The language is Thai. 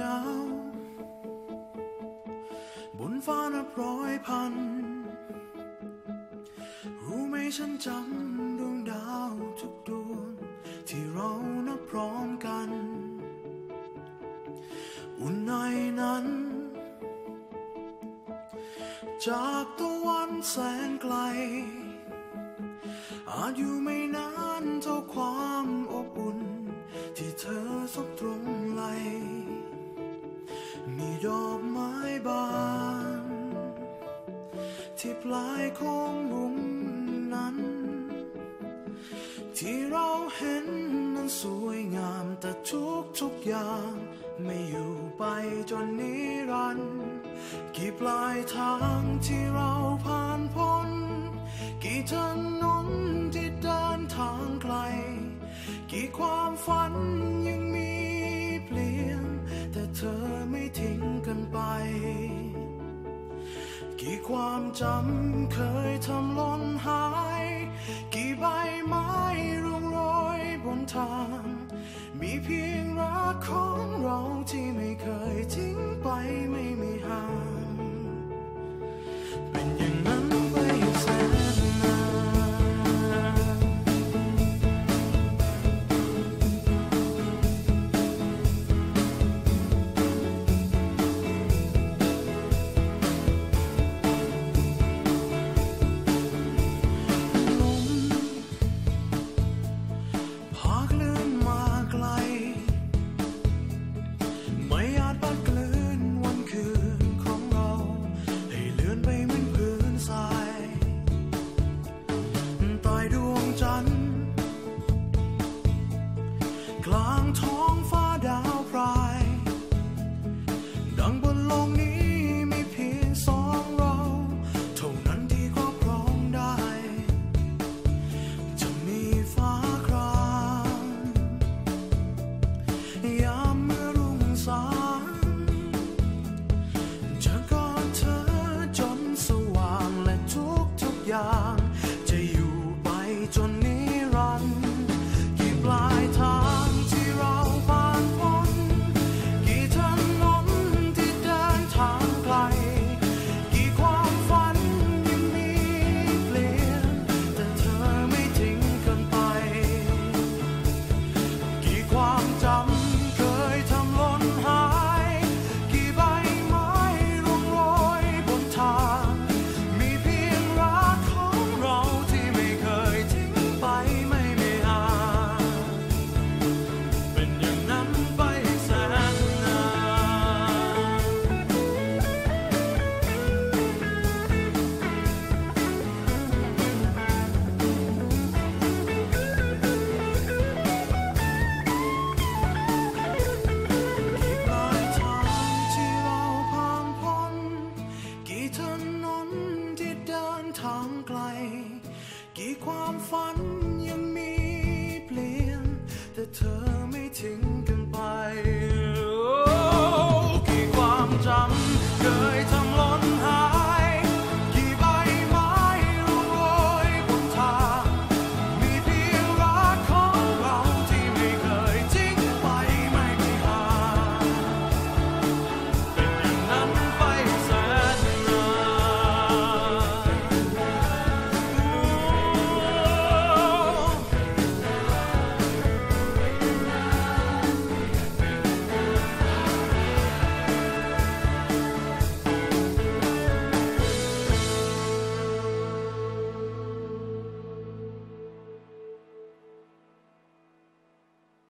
ดาว บนฟ้านับร้อยพัน รู้ไหมฉันจำดวงดาวทุกดวง ที่เรานับพร้อมกัน อุ่นในนั้น จากตะวันแสนไกล อาจอยู่ไม่นานเท่าความอบอุ่น ที่เธอสบตรง ดอกไม้บานที่ปลายของมุมนั้น ที่เราเห็นนั้นสวยงามแต่ทุกทุกๆอย่าง ไม่อยู่ไปจนนิรันดร์กี่ปลายทางที่เราผ่านพ้น กี่ถนนที่เดินทางไกล กี่ความฝัน ความจำเคยทำล้นหาย กี่ใบไม้ร่วงโรยบนทาง มีเพียงรักของเราที่ คลื่นมาไกล ไม่อาจปัดกลืนวันคืนของเรา ให้เลื่อนไปเหมือนพื้นทรายใต้ดวงจันทร์กลางท้อง กี่ความฝัน